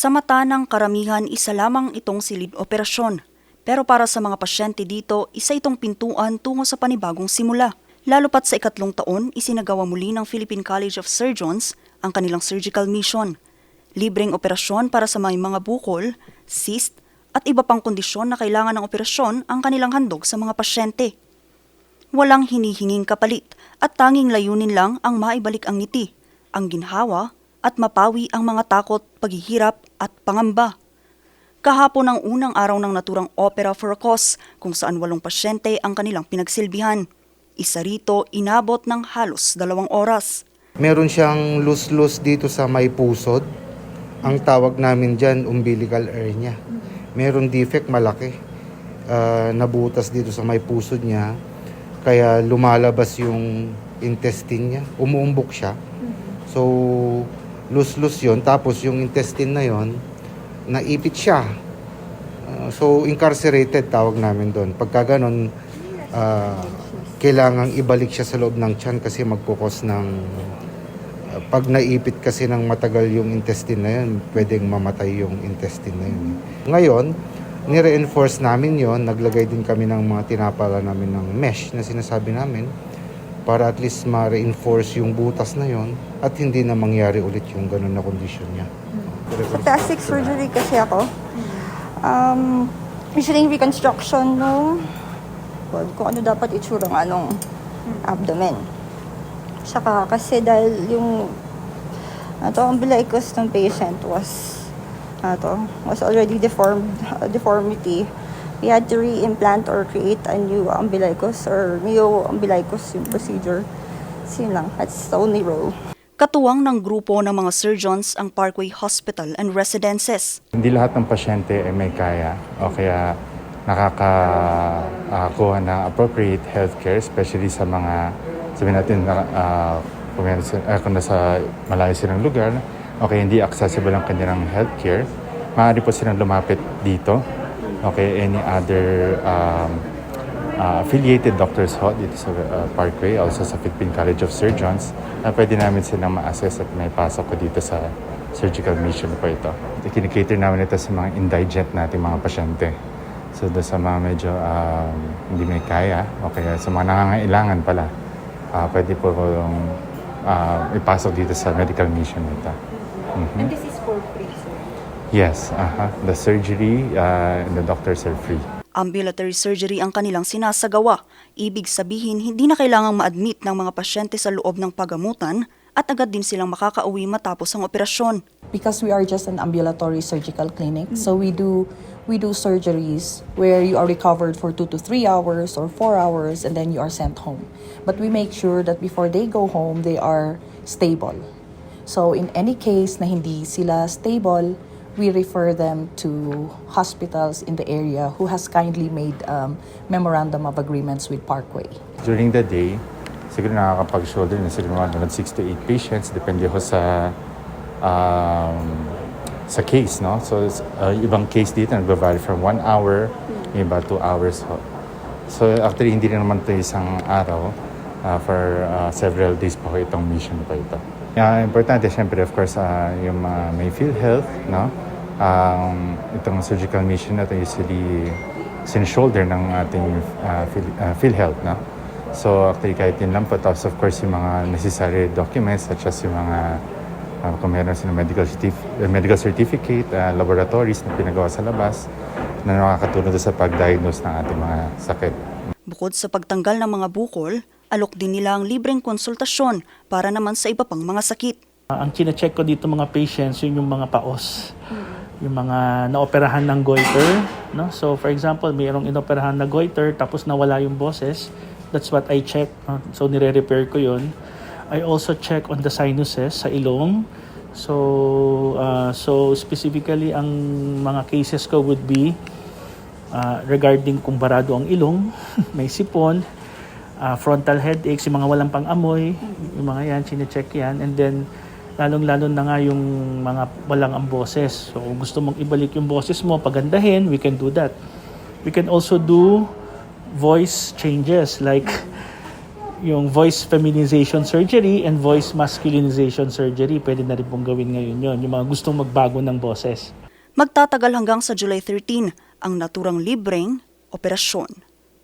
Sa mata ng karamihan, isa lamang itong silid operasyon. Pero para sa mga pasyente dito, isa itong pintuan tungo sa panibagong simula. Lalo pat sa ikatlong taon, isinagawa muli ng Philippine College of Surgeons ang kanilang surgical mission. Libreng operasyon para sa may mga bukol, cyst, at iba pang kondisyon na kailangan ng operasyon ang kanilang handog sa mga pasyente. Walang hinihinging kapalit at tanging layunin lang ang maibalik ang ngiti, ang ginhawa at mapawi ang mga takot, paghihirap at pangamba. Kahapon ang unang araw ng naturang Opera for a Cause kung saan walong pasyente ang kanilang pinagsilbihan. Isa rito inabot ng halos dalawang oras. Meron siyang loose-loose dito sa may pusod. Ang tawag namin dyan, umbilical hernia. Meron defect malaki. Ah, nabutas dito sa may pusod niya. Kaya lumalabas yung intestine niya. Umuumbok siya. So, loose-loose yon Tapos yung intestine na yon naipit siya. Ah, so, incarcerated tawag namin doon. Pagka ganon, ah, kailangang ibalik siya sa loob ng tiyan kasi magkukos ng uh, pag naipit kasi ng matagal yung intestine na yun, pwedeng mamatay yung intestine na yun. Ngayon, nire-enforce namin yon naglagay din kami ng mga tinapala namin ng mesh na sinasabi namin para at least ma-reinforce yung butas na yon at hindi na mangyari ulit yung ganun na condition niya. Sa plastic surgery kasi ako, um, usually yung reconstruction no, well, kung ano dapat itsura ng anong abdomen. Saka kasi dahil yung ato umbilicus ng patient was ato was already deformed a deformity we had to re-implant or create a new umbilicus or neo umbilicus yung procedure so yun lang that's the only role Katuwang ng grupo ng mga surgeons ang Parkway Hospital and Residences. Hindi lahat ng pasyente ay may kaya o kaya nakakakuha ng appropriate healthcare, especially sa mga, sabihin natin, na, uh, kung, ah, kung nasa malayo silang lugar, o kaya hindi accessible ang kanilang healthcare, maaari po silang lumapit dito. Okay, any other um, uh, affiliated doctors ho dito sa uh, Parkway, also sa Philippine College of Surgeons, na pwede namin silang ma-assess at may pasok ko dito sa surgical mission po ito. Kinikater namin ito sa mga indigent nating mga pasyente. So doon sa mga medyo um, hindi may kaya o kaya sa mga nangangailangan pala, uh, pwede po yung uh, ipasok dito sa medical mission ito. Mhm. And this is for free, sir. Yes, aha. the surgery uh, and the doctors are free. Ambulatory surgery ang kanilang sinasagawa. Ibig sabihin, hindi na kailangang ma-admit ng mga pasyente sa loob ng pagamutan at agad din silang makakauwi matapos ang operasyon. because we are just an ambulatory surgical clinic so we do we do surgeries where you are recovered for 2 to 3 hours or 4 hours and then you are sent home but we make sure that before they go home they are stable so in any case na hindi sila stable we refer them to hospitals in the area who has kindly made um, memorandum of agreements with Parkway During the day, siguro nakakapag-shoulder na siguro mga 6 to 8 patients, depende ho sa um, sa case, no? So, uh, ibang case dito, nagba-vary from 1 hour, iba 2 hours ho. So, actually, hindi rin naman ito isang araw. Uh, for uh, several days pa ho itong mission pa ito. Yeah, importante, syempre, of course, uh, yung uh, may PhilHealth, no? Um, itong surgical mission na ito usually sin-shoulder ng ating uh, Phil- uh, PhilHealth, no? So, actually, kahit yun lang po. Tapos, of course, yung mga necessary documents such as yung mga uh, kung meron silang medical, certif- uh, medical certificate, uh, laboratories na pinagawa sa labas na nakakatulong sa pag-diagnose ng ating mga sakit. Bukod sa pagtanggal ng mga bukol, alok din nila ang libreng konsultasyon para naman sa iba pang mga sakit. Uh, ang chine-check ko dito mga patients, yun yung mga paos. Yung mga naoperahan ng goiter. No? So for example, mayroong inoperahan na goiter tapos nawala yung boses. That's what I check. no? So nire-repair ko yun. I also check on the sinuses sa ilong. So uh, so specifically ang mga cases ko would be uh, regarding kung barado ang ilong, may sipon, uh, frontal headaches, yung mga walang pang-amoy, yung mga yan, chinecheck yan. And then, lalong-lalo na nga yung mga walang ang boses. So, kung gusto mong ibalik yung boses mo, pagandahin, we can do that. We can also do voice changes like yung voice feminization surgery and voice masculinization surgery. Pwede na rin pong gawin ngayon yon yung mga gustong magbago ng boses. Magtatagal hanggang sa July 13 ang naturang libreng operasyon.